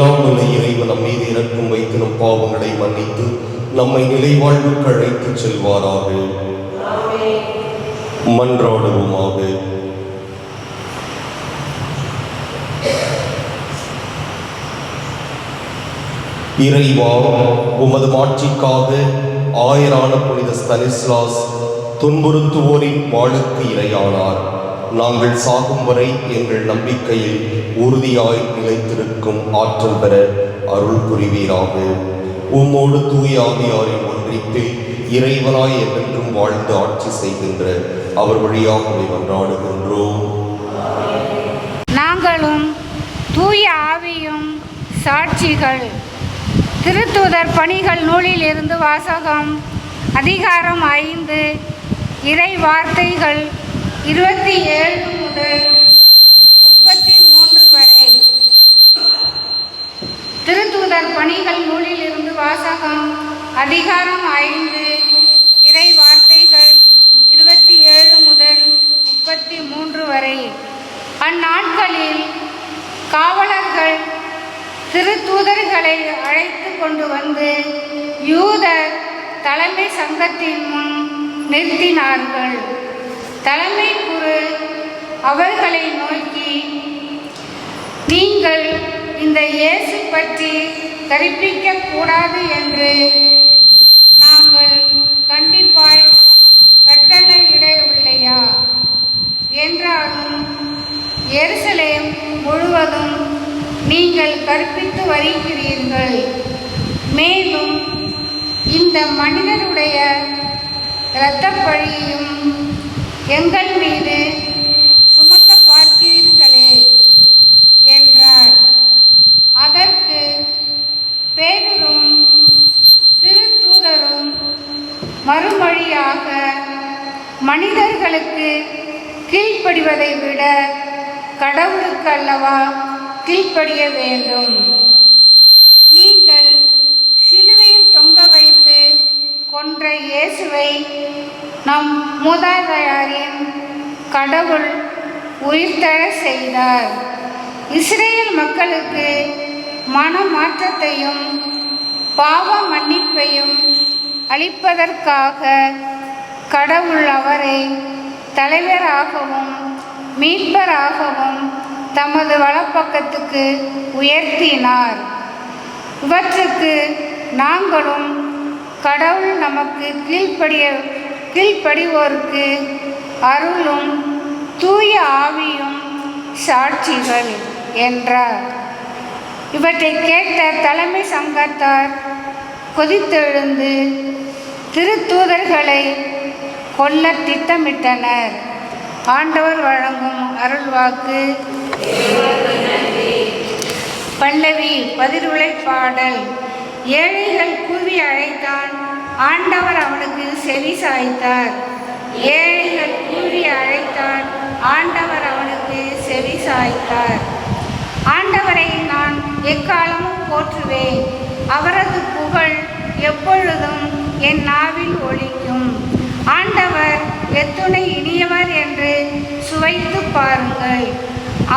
எல்லாம் வல்ல இறைவன் நம் மீது இறக்கும் வைத்து நம் பாவங்களை மன்னித்து நம்மை நிலைவாழ்வுக்கு அழைத்துச் செல்வாராக. மன்றாடுவோமாக. இறைவா உமது மாட்சிக்காக ஆயரான புனித ஸ்தனிஸ்லாஸ் துன்புறுத்துவோரின் வாழுக்கு இரையானார். நாங்கள் சாகும் வரை எங்கள் நம்பிக்கையில் உறுதியாய் நிலைத்திருக்கும் ஆற்றல் பெற அருள் புரிவீராக. உம்மோடு தூய ஒன்றித்து இறைவனாய் என்றென்றும் வாழ்ந்து ஆட்சி செய்கின்ற அவர் வழியாகவே கொண்டாடுகின்றோம் நாங்களும் தூய ஆவியும் சாட்சிகள் திருத்துதர் பணிகள் நூலில் இருந்து வாசகம் அதிகாரம் ஐந்து இறை வார்த்தைகள் இருபத்தி ஏழு முதல் முப்பத்தி மூன்று வரை திருத்தூதர் பணிகள் நூலில் இருந்து வாசகம் அதிகாரம் ஐந்து. இறை வார்த்தைகள் இருபத்தி ஏழு முதல் முப்பத்தி மூன்று வரை. அந்நாட்களில் காவலர்கள் திருத்தூதர்களை அழைத்து கொண்டு வந்து யூத தலைமை சங்கத்தின் முன் நிறுத்தினார்கள். தலைமை குரு அவர்களை நோக்கி நீங்கள் இந்த இயேசு பற்றி கற்பிக்க கூடாது என்று நாங்கள் கண்டிப்பாய் கட்டளையிட இல்லையா என்றாலும் எருசலேம் முழுவதும் நீங்கள் கற்பித்து வருகிறீர்கள். மேலும் இந்த மனிதருடைய இரத்தப்பழியும் எங்கள் மீது சுமத்த பார்க்கிறீர்களே என்றார் அதற்கு பேதுரும் திருத்தூதரும் மறுமொழியாக மனிதர்களுக்கு கீழ்ப்படிவதை விட கடவுளுக்கு அல்லவா கீழ்ப்படிய வேண்டும். நீங்கள் சிலுவையில் தொங்க வைத்து கொன்ற இயேசுவை நம் மூதாதையாரின் கடவுள் உயிர்த்தழ செய்தார். இஸ்ரேல் மக்களுக்கு மனமாற்றத்தையும் பாவ மன்னிப்பையும் அளிப்பதற்காக கடவுள் அவரை தலைவராகவும் மீட்பராகவும் தமது வலப்பக்கத்துக்கு உயர்த்தினார். இவற்றுக்கு நாங்களும் கடவுள் நமக்கு கீழ்ப்படிய கீழ்ப்படிவோருக்கு அருளும் தூய ஆவியும் சாட்சிகள் என்றார். இவற்றை கேட்ட தலைமை சங்கத்தார் கொதித்தெழுந்து திருத்தூதர்களை கொல்ல திட்டமிட்டனர். ஆண்டவர் வழங்கும் அருள்வாக்கு. பல்லவி பதிர்விளை பாடல். ஏழைகள் கூவி அழைத்தான். ஆண்டவர் அவனுக்கு செவி சாய்த்தார். ஏழைகள் கூவி அழைத்தான். ஆண்டவர் அவனுக்கு செவி சாய்த்தார். ஆண்டவரை எக்காலமும் போற்றுவேன். அவரது புகழ் எப்பொழுதும் என் நாவில் ஒழிக்கும். ஆண்டவர் எத்துணை இனியவர் என்று சுவைத்து பாருங்கள்.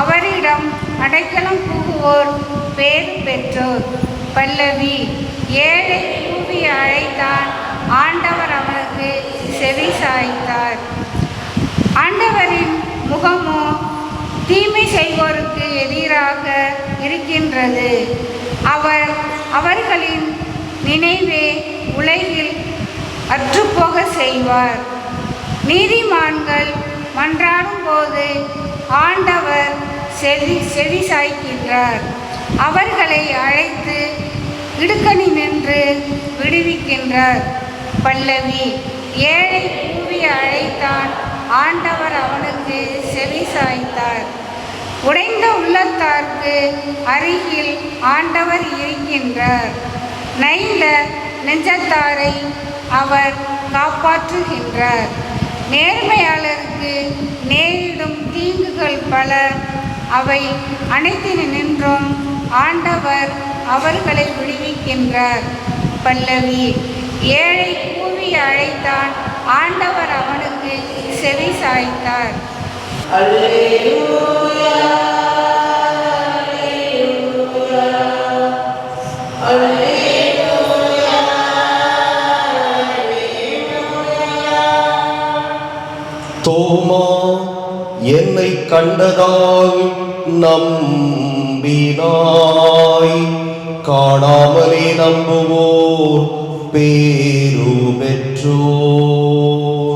அவரிடம் அடைக்கலம் புகுவோர் பேர் பெற்றோர். பல்லவி ஏழை கூவி அழைத்தான் ஆண்டவர் அவனுக்கு செவி சாய்த்தார். ஆண்டவரின் முகமோ தீமை செய்வோருக்கு எதிராக இருக்கின்றது. அவர் அவர்களின் நினைவே உலகில் அற்றுப்போக செய்வார். நீதிமான்கள் மன்றாடும் போது ஆண்டவர் செவி செவி சாய்க்கின்றார். அவர்களை அழைத்து இடுக்கணி நின்று விடுவிக்கின்றார். பல்லவி ஏழை கூவி அழைத்தான் ஆண்டவர் அவனுக்கு செவி சாய்த்தார். உடைந்த உள்ளத்தார்க்கு அருகில் ஆண்டவர் இருக்கின்றார். நைந்த நெஞ்சத்தாரை அவர் காப்பாற்றுகின்றார். நேர்மையாளருக்கு நேரிடும் தீங்குகள் பல. அவை அனைத்தின நின்றும் ஆண்டவர் அவர்களை விடுவிக்கின்றார். பல்லவி ஏழை கூவி அழைத்தான் ஆண்டவர் அவனுக்கு செவி சாய்த்தார். தோமா என்னை கண்டதால் நம்பினாய். காணாமலே நம்புவோர் பேரு பெற்றோர்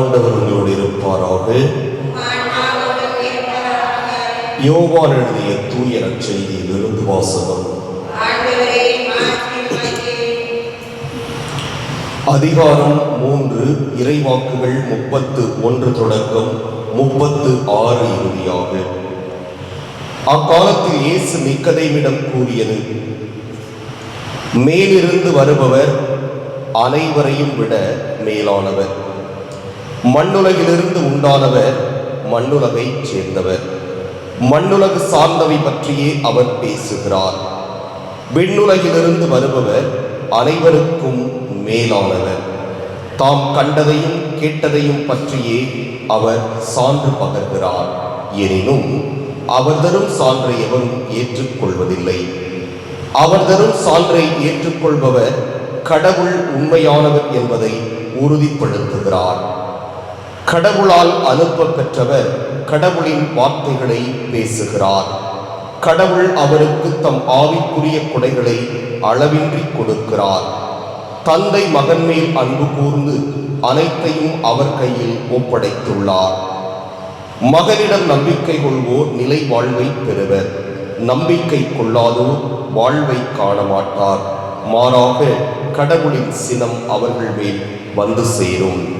ஆண்டவர் உங்களோடு இருப்பாராக. யோவான் எழுதிய தூய செய்தியில் இருந்து வாசகம். அதிகாரம் மூன்று இறைவாக்குகள் முப்பத்து ஒன்று தொடக்கம் முப்பத்து ஆறு இறுதியாக. அக்காலத்தில் இயேசு நிக்கதைவிடம் கூறியது மேலிருந்து வருபவர் அனைவரையும் விட மேலானவர். மண்ணுலகிலிருந்து உண்டானவர் மண்ணுலகைச் சேர்ந்தவர். மண்ணுலகு சார்ந்தவை பற்றியே அவர் பேசுகிறார். விண்ணுலகிலிருந்து வருபவர் அனைவருக்கும் மேலானவர். தாம் கண்டதையும் கேட்டதையும் பற்றியே அவர் சான்று பகர்கிறார். எனினும் அவர் தரும் சான்றை எவரும் ஏற்றுக்கொள்வதில்லை. அவர் தரும் சான்றை ஏற்றுக்கொள்பவர் கடவுள் உண்மையானவர் என்பதை உறுதிப்படுத்துகிறார். கடவுளால் அனுப்ப பெற்றவர் கடவுளின் வார்த்தைகளை பேசுகிறார். கடவுள் அவருக்கு தம் ஆவிக்குரிய கொடைகளை அளவின்றி கொடுக்கிறார். தந்தை மகன் மேல் அன்பு கூர்ந்து அனைத்தையும் அவர் கையில் ஒப்படைத்துள்ளார். மகனிடம் நம்பிக்கை கொள்வோர் நிலை வாழ்வை பெறுவர். நம்பிக்கை கொள்ளாதோர் வாழ்வை காண மாட்டார் மாறாக கடவுளின் சினம் அவர்கள் மேல் வந்து சேரும்.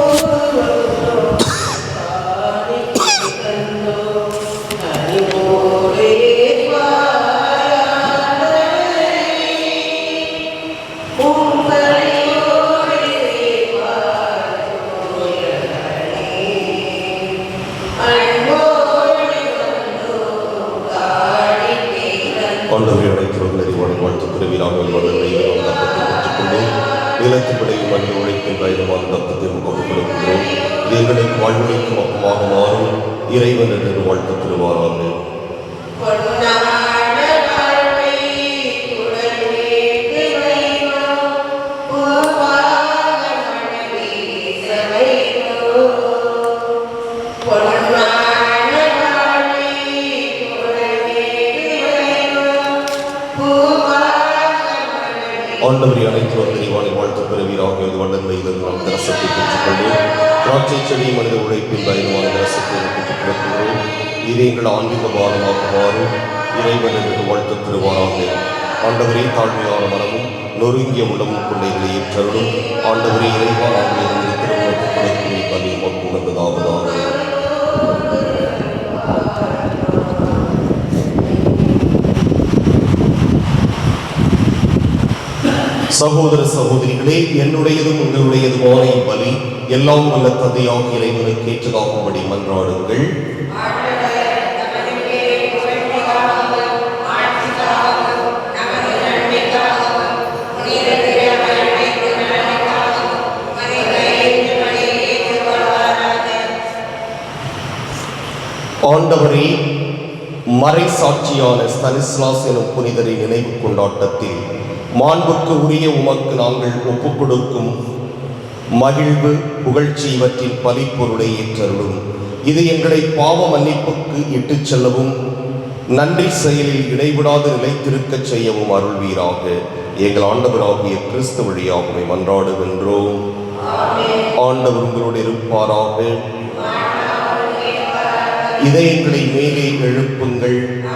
நிலத்துப்படையும் மனித உழைக்கும் வயதுமான தப்பத்தை முகம் கொடுக்கிறோம். இது எங்களுக்கு வாழ்வழிக்கும் அப்பமாக மாறும். இறைவன் என்று வாழ்ந்த ரசத்தை பெற்றுக்கொண்டு திராட்சை செடி மனித உழைப்பின் பயன் வாழ்ந்த ரசத்தை பெற்றுக் கொடுக்கிறோம் இது எங்கள் ஆன்மீக பாரமாக மாறும் இறைவன் என்று வாழ்த்து பெறுவாராக ஆண்டவரே தாழ்மையான மனமும் நொறுங்கிய உள்ளமும் கொண்டைகளை ஏற்றருளும். ஆண்டவரே இறைவா நாங்கள் இருந்து திருமணத்தை கொடுக்கும் பலி உணர்ந்ததாவதாக சகோதர சகோதரிகளே என்னுடையதும் உங்களுடையதுமான இப்பலி எல்லாம் வல்ல தந்தையாக இறைவனுக்கு ஏற்றதாகும்படி மன்றாடுங்கள். ஆண்டவரே மறை சாட்சியான ஸ்தனிஸ்லாஸ் எனும் புனிதரின் நினைவு கொண்டாட்டத்தில் மாண்புக்கு உரிய உமக்கு நாங்கள் ஒப்புக் கொடுக்கும் மகிழ்வு புகழ்ச்சி இவற்றின் பலிப்பொருளை ஏற்றருளும். இது எங்களை பாவ மன்னிப்புக்கு இட்டுச் செல்லவும் நன்றி செயலில் இடைவிடாது நிலைத்திருக்கச் செய்யவும் அருள்வீராக. எங்கள் ஆண்டவராகிய கிறிஸ்து வழியாகவே மன்றாடுகின்றோம். ஆண்டவர் உங்களோடு இருப்பாராக. இதயங்களை மேலே எழுப்புங்கள்.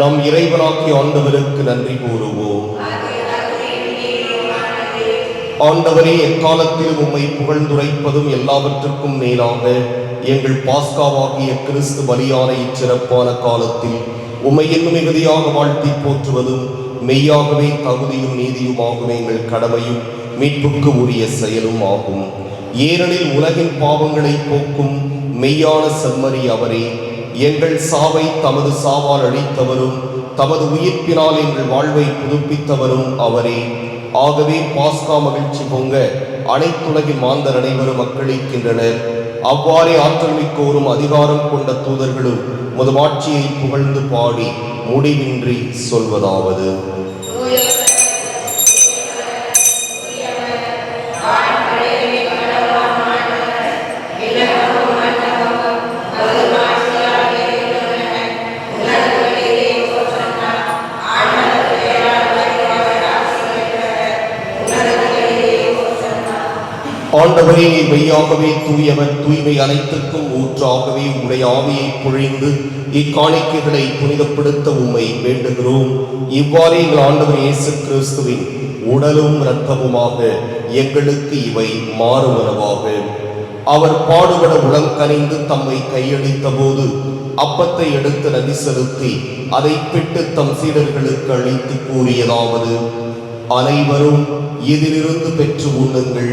நம் இறைவனாக்கி ஆண்டவருக்கு நன்றி கூறுவோம். ஆண்டவரே எக்காலத்தில் உம்மை புகழ்ந்துரைப்பதும் எல்லாவற்றுக்கும் மேலாக எங்கள் பாஸ்காவாகிய கிறிஸ்து பலியான இச்சிறப்பான காலத்தில் உம்மை இன்னும் மிகுதியாக வாழ்த்தி போற்றுவதும் மெய்யாகவே தகுதியும் நீதியுமாகும் எங்கள் கடமையும் மீட்புக்கு உரிய செயலும் ஆகும். ஏனெனில் உலகின் பாவங்களை போக்கும் மெய்யான செம்மறி அவரே. எங்கள் சாவை தமது சாவால் அழித்தவரும் தமது உயிர்ப்பினால் எங்கள் வாழ்வை புதுப்பித்தவரும் அவரே. ஆகவே பாஸ்கா மகிழ்ச்சி பொங்க அனைத்துலகின் மாந்தர் அனைவரும் மக்களிக்கின்றனர் அவ்வாறே ஆற்றல் மிக்கோரும் அதிகாரம் கொண்ட தூதர்களும் மதுமாட்சியை புகழ்ந்து பாடி முடிவின்றி சொல்வதாவது. ஆண்டவரே நீர் மெய்யாகவே தூயவர் தூய்மை அனைத்திற்கும் ஊற்றாகவே உடைய ஆவியை பொழிந்து இக்காணிக்கைகளை புனிதப்படுத்த உம்மை வேண்டுகிறோம். இவ்வாறே எங்கள் ஆண்டவர் இயேசு கிறிஸ்துவின் உடலும் இரத்தமுமாக எங்களுக்கு இவை மாறுவனவாக. அவர் பாடுபட உளங்கனிந்து தம்மை கையளித்த போது அப்பத்தை எடுத்து நதி செலுத்தி அதை பிட்டு தம் சீடர்களுக்கு அளித்து கூறியதாவது அனைவரும் இதிலிருந்து பெற்று உண்ணுங்கள்.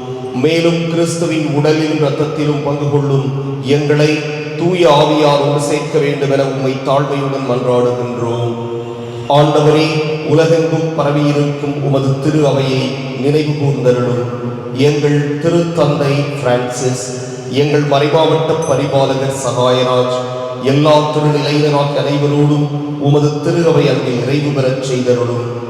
மேலும் கிறிஸ்துவின் உடலிலும் இரத்தத்திலும் பங்கு கொள்ளும் எங்களை தூய ஆவியாரோடு சேர்க்க வேண்டும் என உம்மை தாழ்மையுடன் மன்றாடுகின்றோம். ஆண்டவரே உலகெங்கும் பரவியிருக்கும் உமது திரு அவையை நினைவு கூர்ந்தருளும். எங்கள் திருத்தந்தை பிரான்சிஸ் எங்கள் மறைமாவட்ட பரிபாலகர் சகாயராஜ் எல்லா திருநிலையினராக அனைவரோடும் உமது திரு அவை அன்பில் நிறைவு பெறச் செய்தருளும்.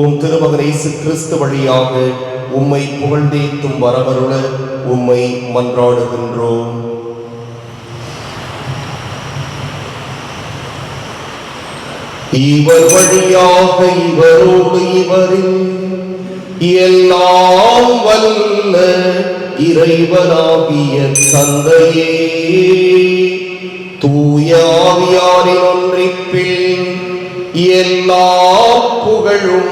உம் திருமகன் இயேசு கிறிஸ்து வழியாக உம்மை புகழ்ந்தேத்தும் வரவருள உம்மை மன்றாடுகின்றோம். இவர் வழியாக இவரோடு இவரில் எல்லாம் வல்ல இறைவனாகிய தந்தையே. தூயாவியாரின் ஒன்றிப்பில் எல்லா புகழும்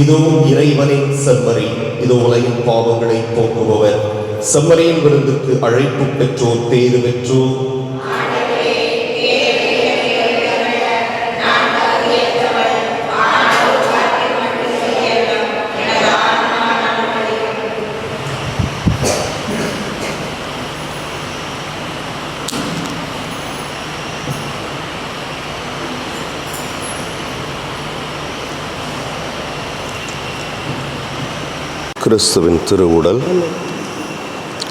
இதோ இறைவனின் செம்மறி இதோ உலகின் பாவங்களை போக்குபவர். செம்மறியின் விருந்துக்கு அழைப்பு பெற்றோர் தேர்வு பெற்றோர். கிறிஸ்துவின் திருவுடல்.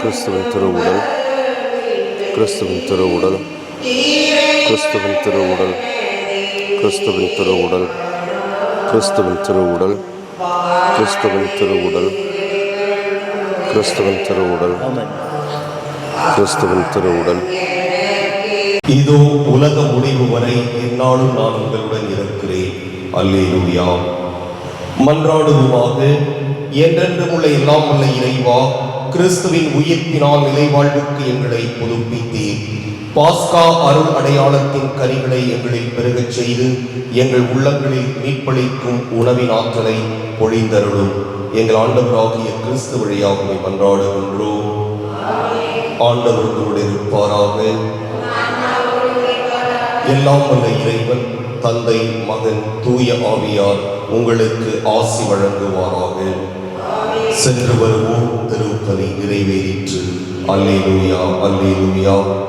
கிறிஸ்துவின் திருவுடல். கிறிஸ்துவின் திருவுடல். கிறிஸ்துவின் திருவுடல். கிறிஸ்துவின் திருவுடல். கிறிஸ்துவின் திருவுடல். கிறிஸ்துவின் திருவுடல். கிறிஸ்துவின் திருவுடல். கிறிஸ்துவின் திருவுடல். இதோ உலக முடிவு வரை எந்நாளும் நான் உங்களுடன் இருக்கிறேன். அல்லேலூயா. மன்றாடுவாக என்றென்றும் உள்ள எல்லாம் உள்ள இறைவா கிறிஸ்துவின் உயிர்ப்பினால் நிலைவாழ்வுக்கு எங்களை புதுப்பித்தீர் பாஸ்கா அருள் அடையாளத்தின் கனிகளை எங்களில் பெருகச் செய்து எங்கள் உள்ளங்களில் மீட்பளிக்கும் உணவின் ஆற்றலை பொழிந்தருளும். எங்கள் ஆண்டவராகிய கிறிஸ்து வழியாகவே மன்றாடுகின்றோம். ஆண்டவர் இருப்பாராக. எல்லாம் வல்ல இறைவன் தந்தை மகன் தூய ஆவியார் உங்களுக்கு ஆசி வழங்குவாராக. சென்று வருவோம் திருப்பதி நிறைவேறிற்று. அல்லேலூயா அல்லேலூயா.